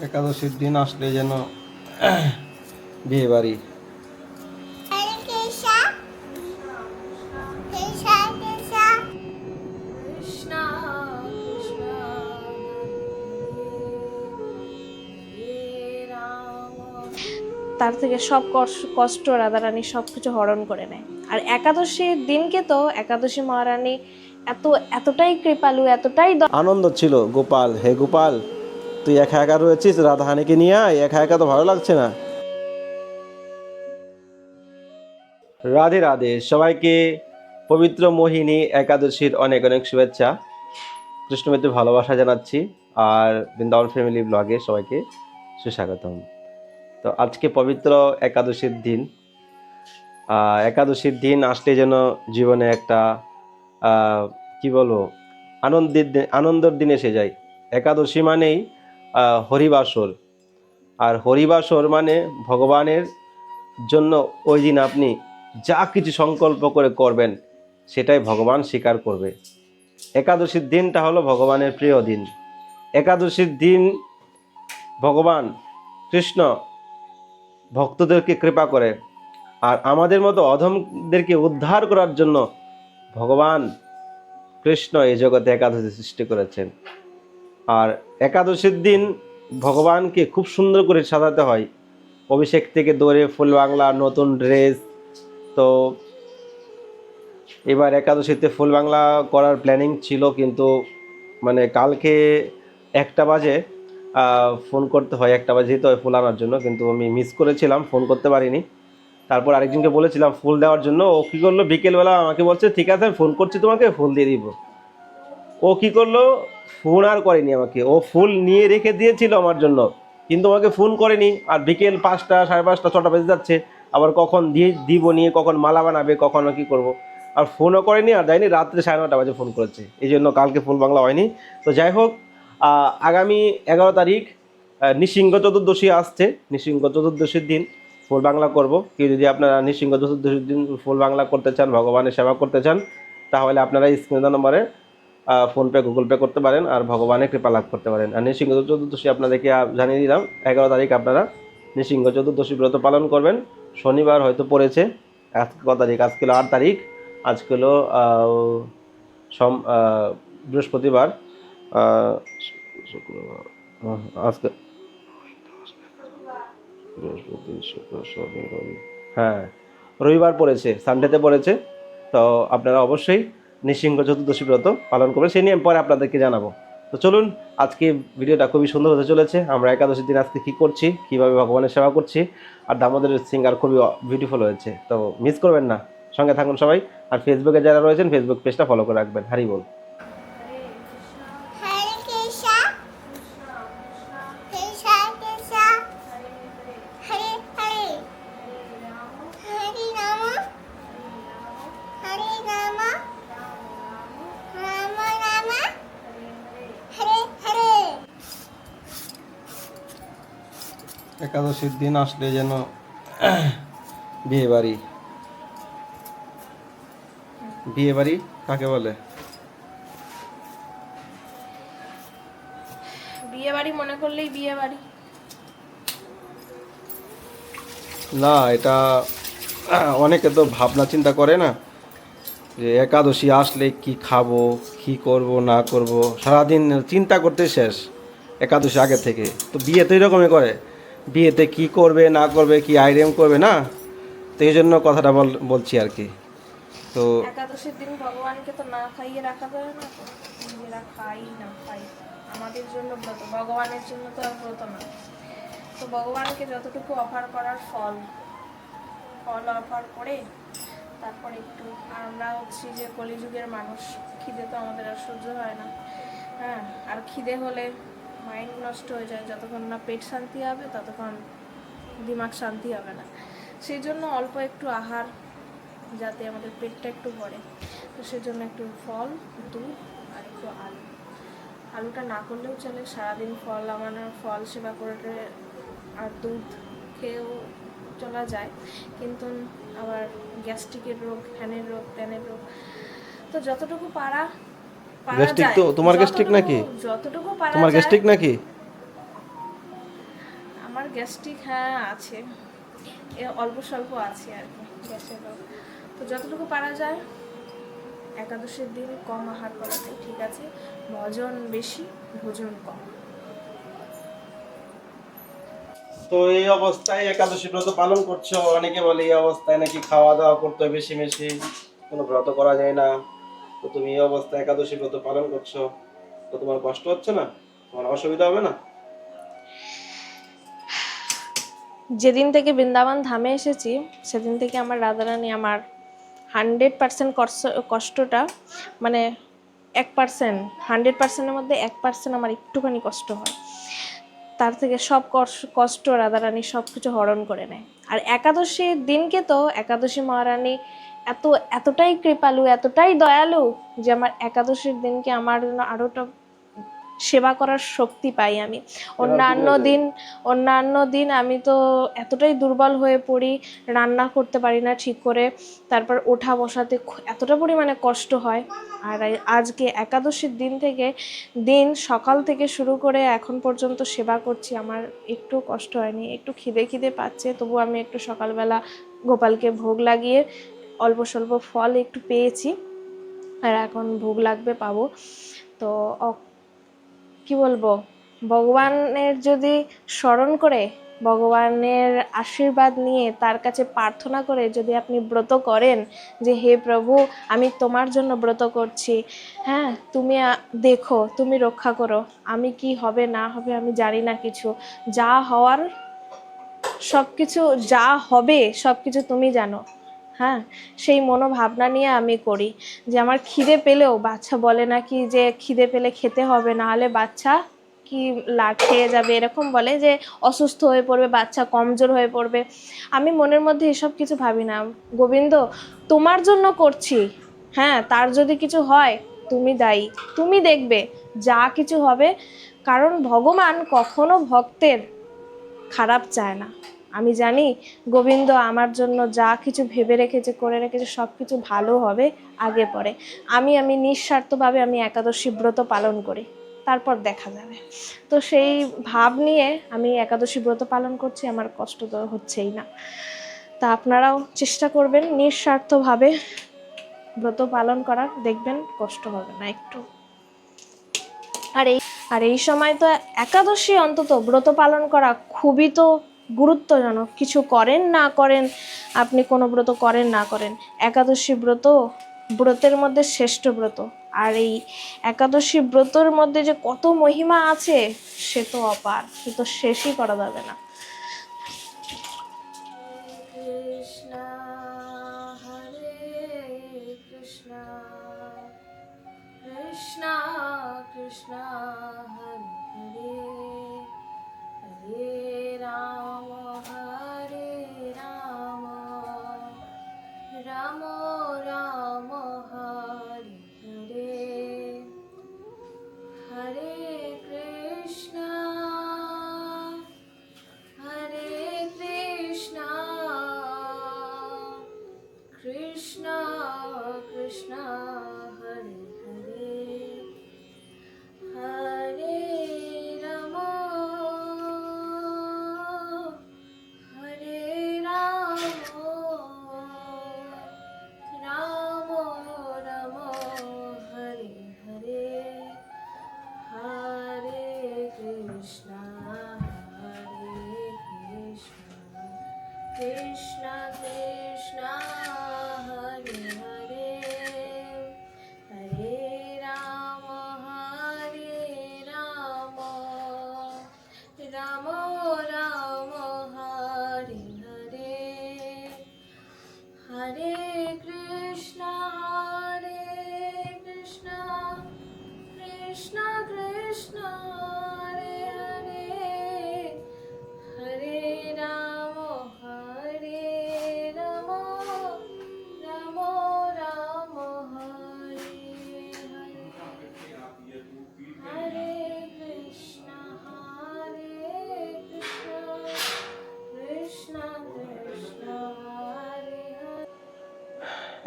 একাদশীর দিন আসলে যেন বিয়ে বাড়ি। তার থেকে সব কষ্ট- কষ্ট রাধারানী সব কিছু হরণ করে নেয়। আর একাদশীর দিনকে তো একাদশী মহারানী এত এতটাই কৃপালু এতটাই দ- আনন্দ ছিল গোপাল হে গোপাল। তুই একা একা রয়েছিস, রাধাহানিকে নিয়ে আয়, একা একা তো ভালো লাগছে না। রাধে রাধে, সবাইকে পবিত্র মোহিনী একাদশীর অনেক অনেক শুভেচ্ছা। কৃষ্ণমিত্র ভালোবাসা জানাচ্ছি, আর বৃন্দাবন ফ্যামিলি ব্লগে সবাইকে সুস্বাগতম। তো আজকে পবিত্র একাদশীর দিন। একাদশীর দিন আসলে যেন জীবনে একটা কি বলব, আনন্দের আনন্দের দিন এসে যায়। একাদশী মানেই হরিবাসর। আর হরিবাসর মানে ভগবানের জন্য ওই দিন আপনি যা কিছু সংকল্প করে করবেন, সেটাই ভগবান স্বীকার করবে। একাদশীর দিনটা হলো ভগবানের প্রিয় দিন। একাদশীর দিন ভগবান কৃষ্ণ ভক্তদেরকে কৃপা করে, আর আমাদের মতো অধমদেরকে উদ্ধার করার জন্য ভগবান কৃষ্ণ এই জগতে একাদশী সৃষ্টি করেছেন। আর একাদশীর দিন ভগবানকে খুব সুন্দর করে সাজাতে হয়। অভিষেক থেকে দৌড়ে ফুল বাংলা, নতুন ড্রেস। তো এবার একাদশীতে ফুল বাংলা করার প্ল্যানিং ছিল কিন্তু মানে কালকে একটা বাজে ফোন করতে হয়, একটা বাজে যেতে হয় ফুল আনার জন্য। কিন্তু আমি মিস করেছিলাম, ফোন করতে পারিনি। তারপর আরেকজনকে বলেছিলাম ফুল দেওয়ার জন্য। ও কী করল? বিকেলবেলা আমাকে বলছে, ঠিক আছে, আমি ফোন করছি তোমাকে, ফুল দিয়ে দিব। ও কি করল? ফোন আর করেনি আমাকে। ও ফুল নিয়ে রেখে দিয়েছিল আমার জন্য। কিন্তু আমাকে ফোন করেনি। আর বিকেল পাঁচটা, সাড়ে পাঁচটা, ছটা বেজে যাচ্ছে। আবার কখন দিয়ে দিব নিয়ে কখন মালা বানাবে, কখন কি করব। আর ফোনও করেনি আর দেয়নি রাত্রে সাড়ে নটা বাজে ফোন করেছে। এই জন্য কালকে ফুল বাংলা হয়নি। তো যাই হোক আগামী এগারো তারিখ নৃসিংহ চতুর্দশী আসছে। নৃসিংহ চতুর্দশীর দিন ফুল বাংলা করব। কেউ যদি আপনারা নৃসিংহ চতুর্দশীর দিন ফুল বাংলা করতে চান, ভগবানের সেবা করতে চান, তাহলে আপনারা স্ক্রিন নম্বরে ফোনপে গুগল পে করতে পারেন আর ভগবানের কৃপা লাভ করতে পারেন। আর নৃসিংহ চতুর্দশী আপনাদেরকে জানিয়ে দিলাম, এগারো তারিখ আপনারা নৃসিংহ চতুর্দশী ব্রত পালন করবেন। শনিবার হয়তো পড়েছে আজকে ক তারিখ? আজকে হলো আট তারিখ। আজকে হলো সোম বৃহস্পতিবার। আজকে বৃহস্পতি, শুক্র, শনি, রবি। হ্যাঁ রবিবার পড়েছে সানডেতে পড়েছে। তো আপনারা অবশ্যই নৃসিংহ চতুর্দশী ব্রত পালন করবেন সেই নিয়ে আমি পরে আপনাদেরকে জানাব। তো চলুন, আজকে ভিডিওটা খুবই সুন্দর হতে চলেছে। আমরা একাদশী দিন আজকে কী করছি, কীভাবে ভগবানের সেবা করছি, আর দামোদরের সিঙ্গার খুবই বিউটিফুল হয়েছে। তো মিস করবেন না, সঙ্গে থাকুন সবাই। আর ফেসবুকে যারা রয়েছেন ফেসবুক পেজটা ফলো করে রাখবেন। হারি বল। একাদশীর দিন আসলে যেন বিয়ে বাড়ি বিয়ে বাড়ি কাকে বলে? বিয়ে বাড়ি মনে করলেই বিয়ে বাড়ি না এটা অনেকে তো ভাবনা চিন্তা করে না যে একাদশী আসলে কি খাব কি করব না করব। সারাদিন চিন্তা করতে শেষ একাদশী আগে থেকে। তো বিয়ে তো এরকমই করে। বিয়েতে কি করবে, না করবে, কি আইটেম করবে, না? তো এই জন্য কথাটা বল, বলছি আর কি। তো একাদশীর দিন ভগবানকে তো না খাইয়ে রাখা যায় না খাই না খাই। আমাদের জন্য ভগবানের জন্য তো আর ব্রত না। তো ভগবানকে যতটুকু অফার করার ফল ফল অফার করে, তারপর একটু আমরা হচ্ছি যে কলিযুগের মানুষ, খিদে তো আমাদের আর সহ্য হয় না। হ্যাঁ আর খিদে হলে মাইন্ড নষ্ট হয়ে যায়, যতক্ষণ না পেট শান্তি হবে, ততক্ষণ দিমাগ শান্তি হবে না। সেই জন্য অল্প একটু আহার যাতে আমাদের পেটটা একটু ভরে। তো সেজন্য একটু ফল, দুধ আর একটু আলু। আলুটা না করলেও চলে, সারাদিন ফল আমার ফল সেবা করে আর দুধ খেয়েও চলা যায়। কিন্তু আবার গ্যাস্ট্রিকের রোগ হ্যানের রোগ ট্যানের রোগ। তো যতটুকু পারা যায়, তো- তোমার যতটুকু- নাকি? যতটুকু পারা তোমার গ্যাস্ট্রিক নাকি? আমার গ্যাস্ট্রিক হ্যাঁ আছে। এ অল্প স্বল্প আছে আর কি গ্যাসের তো যতটুকু পারা যায় একাদশের দিন কম আহার করাটাই ঠিক আছে। ভজন বেশি ভোজন কম। তো এই অবস্থায় একাদশী ব্রত পালন করছ? অনেকে বলে এই অবস্থায় নাকি খাওয়া দাওয়া করতে বেশি বেশি কোনো ব্রত করা যায় না। তো তুমি এই অবস্থায় একাদশী ব্রত পালন করছ, তো তোমার কষ্ট হচ্ছে না? তোমার অসুবিধা হবে না? যেদিন থেকে বৃন্দাবন ধামে এসেছি, সেদিন থেকে আমার রাধারানী আমার হান্ড্রেড পার্সেন্ট কষ্টটা মানে এক পার্সেন্ট, হান্ড্রেড পার্সেন্টের মধ্যে এক পার্সেন্ট আমার একটুখানি কষ্ট হয়। তার থেকে সব কষ- কষ্ট রাধারানী সব কিছু হরণ করে নেয়। আর একাদশীর দিনকে তো একাদশী মহারানী এত এতটাই কৃপালু এতটাই দয়ালু যে আমার একাদশীর দিনকে আমার জন্য আরোটা সেবা করার শক্তি পাই আমি। অন্যান্য দিন অন্যান্য দিন আমি তো এতটাই দুর্বল হয়ে পড়ি রান্না করতে পারি না ঠিক করে তারপর ওঠা বসাতে এতটা পরিমাণে কষ্ট হয়। আর আজকে একাদশীর দিন থেকে দিন সকাল থেকে শুরু করে এখন পর্যন্ত সেবা করছি আমার একটু কষ্ট হয়নি একটু খিদে খিদে পাচ্ছে তবু আমি একটু সকালবেলা গোপালকে ভোগ লাগিয়ে অল্প স্বল্প ফল একটু পেয়েছি। আর এখন ভোগ লাগবে পাবো। তো কি বলব? ভগবানের যদি স্মরণ করে, ভগবানের আশীর্বাদ নিয়ে তার কাছে প্রার্থনা করে যদি আপনি ব্রত করেন যে, হে প্রভু, আমি তোমার জন্য ব্রত করছি। হ্যাঁ তুমি দেখো, তুমি রক্ষা করো। আমি কি হবে, না হবে, আমি জানি না কিছু। যা হওয়ার সব কিছু যা হবে সব কিছু তুমি জানো। হ্যাঁ সেই মনোভাবনা নিয়ে আমি করি যে আমার খিদে পেলেও বাচ্চা বলে নাকি যে খিদে পেলে খেতে হবে, না হলে বাচ্চা কি লা খেয়ে যাবে? এরকম বলে যে অসুস্থ হয়ে পড়বে, বাচ্চা কমজোর হয়ে পড়বে। আমি মনের মধ্যে এসব কিছু ভাবি না। গোবিন্দ, তোমার জন্য করছি। হ্যাঁ তার যদি কিছু হয়, তুমি দায়ী। তুমি দেখবে যা কিছু হবে। কারণ ভগবান কখনো ভক্তের খারাপ চায় না। আমি জানি গোবিন্দ আমার জন্য যা কিছু ভেবে রেখেছে, করে রেখেছে সব কিছু ভালো হবে, আগে পরে। আমি আমি নিঃস্বার্থভাবে আমি একাদশী ব্রত পালন করি, তারপর দেখা যাবে। তো সেই ভাব নিয়ে আমি একাদশী ব্রত পালন করছি, আমার কষ্ট তো হচ্ছেই না। তা আপনারাও চেষ্টা করবেন নিঃস্বার্থভাবে ব্রত পালন করার, দেখবেন কষ্ট হবে না একটু। আর এই আর এই সময় তো একাদশী অন্তত ব্রত পালন করা খুবই তো গুরুত্বজনক কিছু করেন, না করেন, আপনি কোনো ব্রত করেন, না করেন। একাদশী ব্রত, ব্রতের মধ্যে শ্রেষ্ঠ ব্রত। আর এই একাদশী ব্রতর মধ্যে যে কত মহিমা আছে, সে তো অপার। সে তো শেষই করা যাবে না। হরে কৃষ্ণ।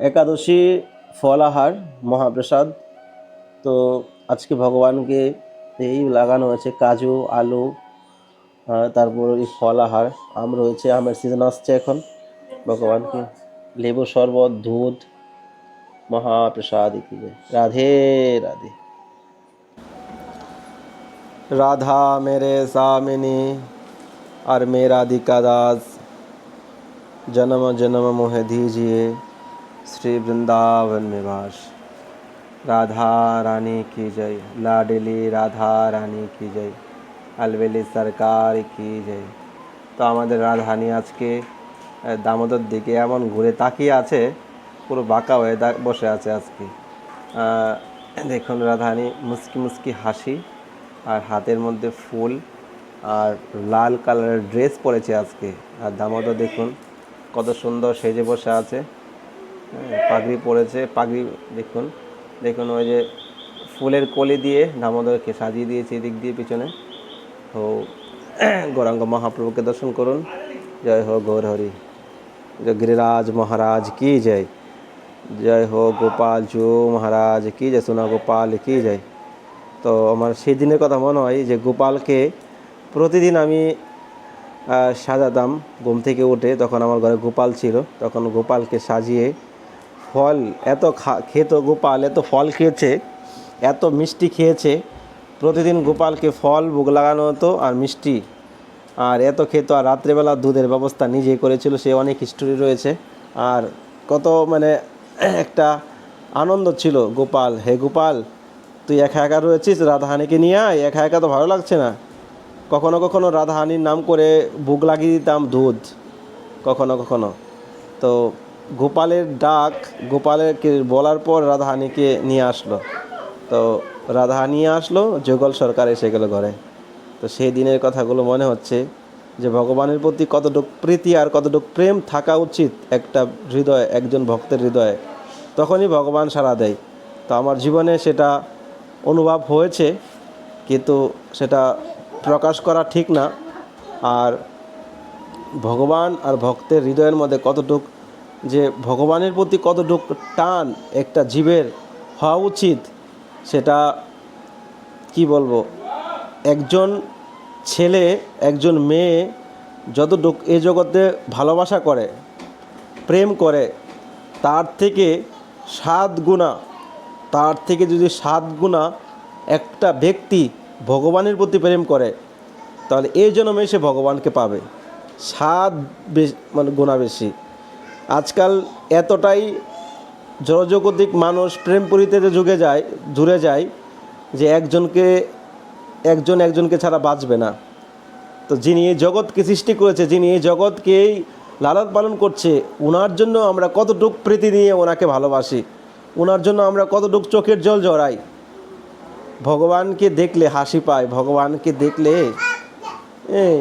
একাদশী ফলাহার মহাপ্রসাদ। তো আজকে ভগবানকে এই লাগানো হয়েছে কাজু, আলু তারপর এই ফলাহার আম রয়েছে, আমের সিজন আসছে এখন। ভগবানকে লেবু শরবত, দুধ, মহাপ্রসাদ রাধে রাধে। রাধা মেরে সামিনী আর মেরা দিকা দাস। জন্ম জন্ম মোহে ধীজিয়ে। श्री वृंदावन में वास राधा रानी की जय लाडली রাধা রানী কি জয় আলবেলি সরকার কি জয় তো আমাদের রাধানি আজকে আহ, দামোদর দিকে এমন ঘুরে তাকিয়ে আছে পুরো বাঁকা হয়ে দা- বসে আছে আজকে আহ, দেখুন রাধানি মুস্কি মুস্কি হাসি আর হাতের মধ্যে ফুল আর লাল কালারের ড্রেস পরেছে আজকে আর দামোদর দেখুন কত সুন্দর সেজে বসে আছে হ্যাঁ, পাগড়ি পরেছে, পাগড়ি দেখুন দেখুন ওই যে ফুলের কলি দিয়ে দামোদরকে সাজিয়ে দিয়েছে এদিক দিয়ে, পিছনে। তো গৌরাঙ্গ মহাপ্রভুকে দর্শন করুন। জয় হো গৌর হরি। গিরিরাজ মহারাজ, কি জয়। জয় হো গোপাল জো মহারাজ, কি জয়। সোনা গোপাল, কি জয়। তো আমার সেই দিনের কথা মনে হয় যে গোপালকে প্রতিদিন আমি সাজাতাম। ঘুম থেকে উঠে তখন আমার ঘরে গোপাল ছিল। তখন গোপালকে সাজিয়ে ফল, এত খা, খেত গোপাল, এত ফল খেয়েছে, এত মিষ্টি খেয়েছে। প্রতিদিন গোপালকে ফল, ভোগ লাগানো হতো আর মিষ্টি। আর এত খেত আর রাত্রেবেলা দুধের ব্যবস্থা নিজে করেছিল, সে অনেক হিস্টোরি রয়েছে। আর কত মানে একটা আনন্দ ছিল, গোপাল, হে গোপাল, তুই একা একা রয়েছিস? রাধাহানিকে নিয়ে আয়, একা একা তো ভালো লাগছে না। কখনো কখনো রাধাহানির নাম করে বুক লাগিয়ে দিতাম দুধ, কখনো কখনো। তো গোপালের ডাক গোপালেরকে বলার পর রাধাহানিকে নিয়ে আসলো। তো রাধা নিয়ে আসলো, যুগল সরকার এসে গেল ঘরে। তো সেই দিনের কথাগুলো মনে হচ্ছে যে ভগবানের প্রতি কতটুক প্রীতি আর কতটুক প্রেম থাকা উচিত একটা হৃদয়, একজন ভক্তের হৃদয়ে, তখনই ভগবান সাড়া দেয়। তো আমার জীবনে সেটা অনুভব হয়েছে, কিন্তু সেটা প্রকাশ করা ঠিক না। আর ভগবান আর ভক্তের হৃদয়ের মধ্যে কতটুক যে ভগবানের প্রতি কতটুক টান একটা জীবের হওয়া উচিত, সেটা কি বলব? একজন ছেলে, একজন মেয়ে যতটুক এ জগতে ভালোবাসা করে, প্রেম করে, তার থেকে সাত গুণা, তার থেকে যদি সাত গুণা একটা ব্যক্তি ভগবানের প্রতি প্রেম করে, তাহলে এই জন্মে সে ভগবানকে পাবে। সাত বেশ মানে গুণা বেশি। আজকাল এতটাই জড়জগতিক মানুষ প্রেম পরিতে যুগে যায়, জুড়ে যায় যে একজনকে, একজন একজনকে ছাড়া বাঁচবে না। তো যিনি এই জগৎকে সৃষ্টি করেছে, যিনি এই জগৎকেই লালন পালন করছে ওনার জন্য আমরা কতটুক প্রীতি নিয়ে ওনাকে ভালোবাসি? ওনার জন্য আমরা কতটুক চোখের জল জড়াই? ভগবানকে দেখলে হাসি পায়, ভগবানকে দেখলে, এই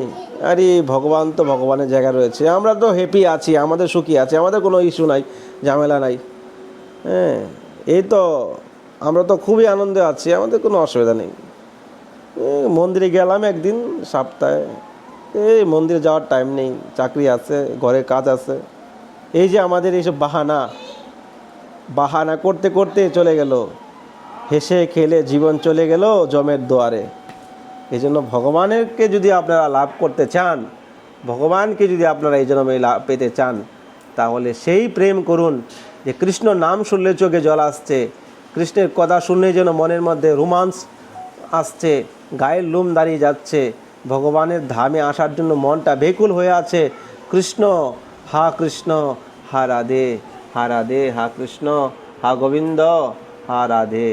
আরে, ভগবান তো ভগবানের জায়গা রয়েছে। আমরা তো হ্যাপি আছি, আমাদের সুখী আছি, আমাদের কোনো ইস্যু নাই, ঝামেলা নাই। হ্যাঁ এই তো আমরা তো খুবই আনন্দে আছি, আমাদের কোনো অসুবিধা নেই। মন্দিরে গেলাম একদিন, সপ্তাহে। এই মন্দিরে যাওয়ার টাইম নেই, চাকরি আছে, ঘরে কাজ আছে। এই যে আমাদের এইসব বাহানা বাহানা করতে করতে চলে গেল। হেসে খেলে জীবন চলে গেল জমের দুয়ারে। এই জন্য ভগবানেরকে যদি আপনারা লাভ করতে চান, ভগবানকে যদি আপনারা এই জন্য লাভ পেতে চান, তাহলে সেই প্রেম করুন যে কৃষ্ণ নাম শুনলে চোখে জল আসছে, কৃষ্ণের কথা শুনলে যেন মনের মধ্যে রোমান্স আসছে, গায়ের লোম দাঁড়িয়ে যাচ্ছে, ভগবানের ধামে আসার জন্য মনটা বেকুল হয়ে আছে, কৃষ্ণ, হা কৃষ্ণ, হা রাধে হা রাধে, হা কৃষ্ণ, হা গোবিন্দ, হা রাধে।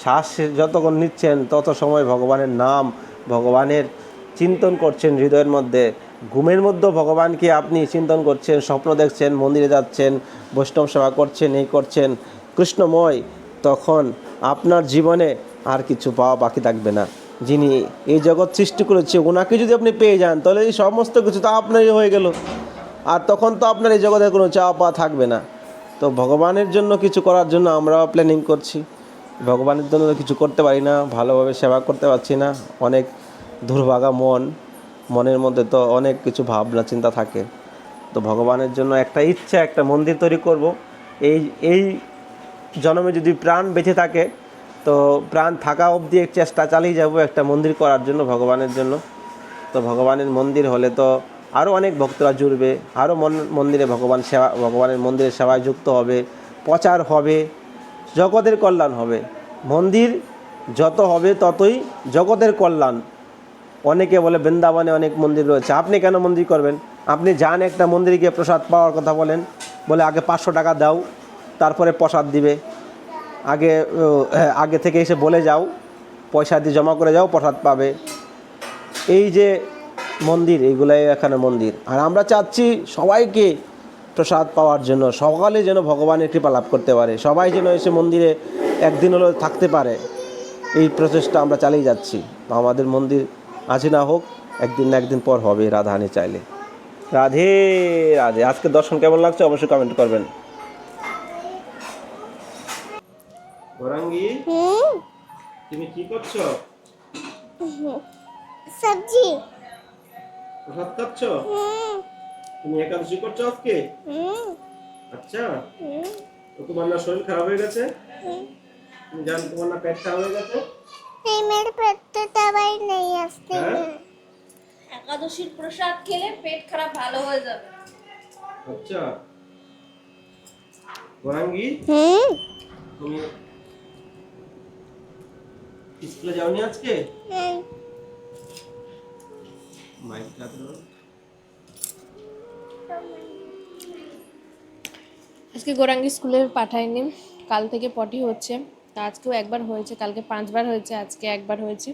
শ্বাস যতক্ষণ নিচ্ছেন, তত সময় ভগবানের নাম ভগবানের চিন্তন করছেন হৃদয়ের মধ্যে। ঘুমের মধ্যে ভগবানকে আপনি চিন্তন করছেন, স্বপ্ন দেখছেন, মন্দিরে যাচ্ছেন, বৈষ্ণব সেবা করছেন, এই করছেন, কৃষ্ণময়, তখন আপনার জীবনে আর কিছু পাওয়া বাকি থাকবে না। যিনি এই জগৎ সৃষ্টি করেছে, ওনাকে যদি আপনি পেয়ে যান, তাহলে এই সমস্ত কিছু তো আপনারই হয়ে গেল। আর তখন তো আপনার এই জগতে কোনো চাওয়া পাওয়া থাকবে না। তো ভগবানের জন্য কিছু করার জন্য আমরাও প্ল্যানিং করছি। ভগবানের জন্য কিছু করতে পারি না, ভালোভাবে সেবা করতে পারছি না, অনেক দুর্ভাগা মন, মনের মধ্যে তো অনেক কিছু ভাবনা চিন্তা থাকে। তো ভগবানের জন্য একটা ইচ্ছা, একটা মন্দির তৈরি করব। এই এই জন্মে যদি প্রাণ বেঁচে থাকে, তো প্রাণ থাকা অবধি চেষ্টা চালিয়ে যাব একটা মন্দির করার জন্য ভগবানের জন্য। তো ভগবানের মন্দির হলে তো আরও অনেক ভক্তরা জুড়বে আরও মন, মন্দিরে ভগবান সেবা, ভগবানের মন্দিরের সেবায় যুক্ত হবে, প্রচার হবে। জগতের কল্যাণ হবে। মন্দির যত হবে ততই জগতের কল্যাণ। অনেকে বলে বৃন্দাবনে অনেক মন্দির রয়েছে। আপনি কেন মন্দির করবেন? আপনি যান একটা মন্দিরে গিয়ে প্রসাদ পাওয়ার কথা বলেন। বলে আগে পাঁচশো টাকা দাও তারপরে প্রসাদ দিবে। আগে ও, আগে থেকে এসে বলে যাও পয়সা দিয়ে জমা করে যাও প্রসাদ পাবে। এই যে মন্দির এইগুলাই এখানে মন্দির। আর আমরা চাচ্ছি সবাইকে প্রসাদ পাওয়ার জন্য সকালে যেন ভগবানের কৃপা লাভ করতে পারে সবাই যেন এসে মন্দিরে একদিন হলেও থাকতে পারে এই প্রচেষ্টা আমরা চালিয়ে যাচ্ছি। তো আমাদের মন্দির আছে না হোক একদিন না একদিন পর হবে রাধাহানি চাইলে। রাধে রাধে। আজকে দর্শন কেমন লাগছে অবশ্যই কমেন্ট করবেন। গৌরাঙ্গী তুমি কি করছ? সবজি। প্রসাদ খাচ্ছ? তুমি একাদশী করছ আজকে? আচ্ছা। তো তোমার না শরীর খারাপ হয়ে গেছে? তুমি জান তোমার না পেট খারাপ হয়ে গেছে? এই মেরে পেট তো দাবাই নেই আজকে। হ্যাঁ? একাদশীর প্রসাদ খেলে পেট খারাপ ভালো হয়ে যাবে। আচ্ছা। গোরাঙ্গি? তুমি স্কুলে যাওনি আজকে? হ্যাঁ। মাইক দাও আজকে গোরাঙ্গি স্কুলে পাঠাইনি কাল থেকে পটি হচ্ছে। তা আজকেও একবার হয়েছে। কালকে পাঁচবার হয়েছে, আজকে একবার হয়েছে।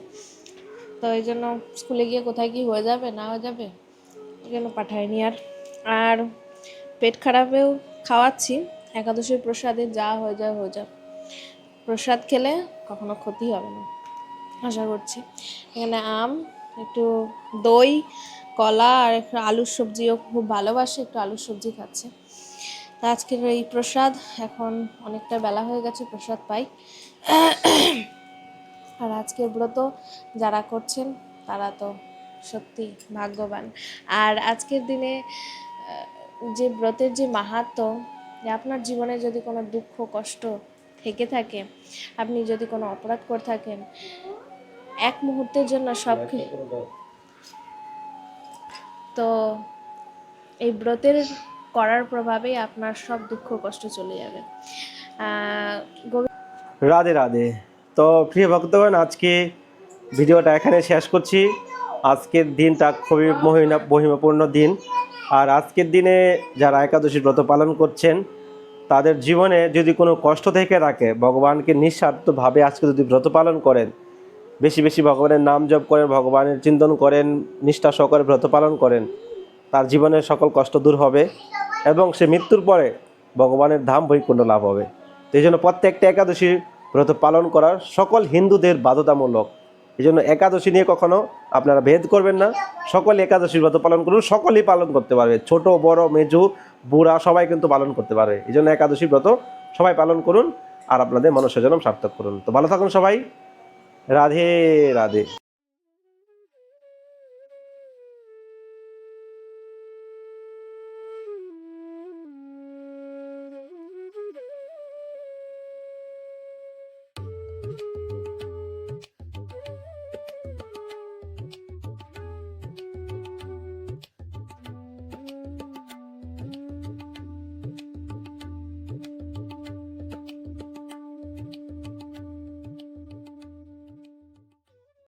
তো এই জন্য স্কুলে গিয়ে কোথায় কি হয়ে যাবে, না হয়ে যাবে, এই জন্য পাঠাইনি আর। আর পেট খারাপেও খাওয়াচ্ছি। একাদশীর প্রসাদে যা হয়ে যায়, হয়ে যাবে প্রসাদ খেলে কখনো ক্ষতি হবে না। আশা করছি। এখানে আম, একটু দই কলা আর আলুর সবজিও খুব ভালোবাসে, একটু আলুর সবজি খাচ্ছে। তা আজকের এই প্রসাদ, এখন অনেকটা বেলা হয়ে গেছে, প্রসাদ পাই। আর আজকের ব্রত যারা করছেন, তারা তো সত্যি ভাগ্যবান। আর আজকের দিনে যে ব্রতের যে মাহাত্ম, যে আপনার জীবনে যদি কোনো দুঃখ, কষ্ট থেকে থাকে, আপনি যদি কোনো অপরাধ করে থাকেন, এক মুহূর্তের জন্য সব তো এই ব্রতের করার প্রভাবেই আপনার সব দুঃখ কষ্ট চলে যাবে। রাধে রাধে। তো প্রিয় ভক্তগণ, আজকে ভিডিওটা এখানে শেষ করছি। আজকের দিনটা খুবই মহিমা মহিমাপূর্ণ দিন। আর আজকের দিনে যারা একাদশী ব্রত পালন করছেন, তাদের জীবনে যদি কোনো কষ্ট থেকে থাকে, ভগবানকে নিঃস্বার্থভাবে আজকে যদি ব্রত পালন করেন বেশি বেশি ভগবানের নাম জপ করেন, ভগবানের চিন্তন করেন, নিষ্ঠা সহকারে ব্রত পালন করেন, তার জীবনের সকল কষ্ট দূর হবে এবং সে মৃত্যুর পরে ভগবানের ধাম বৈকুণ্ঠ লাভ হবে। এই জন্য প্রত্যেকটা একাদশী ব্রত পালন করার সকল হিন্দুদের বাধ্যতামূলক। এই জন্য একাদশী নিয়ে কখনো আপনারা ভেদ করবেন না। সকলে একাদশীর ব্রত পালন করুন, সকলেই পালন করতে পারবে। ছোট, বড়, মেজু, বুড়া, সবাই কিন্তু পালন করতে পারবে। এই জন্য একাদশী ব্রত সবাই পালন করুন আর আপনাদের মনুষ্য সার্থক করুন। তো ভালো থাকুন সবাই। রাধে রাধে।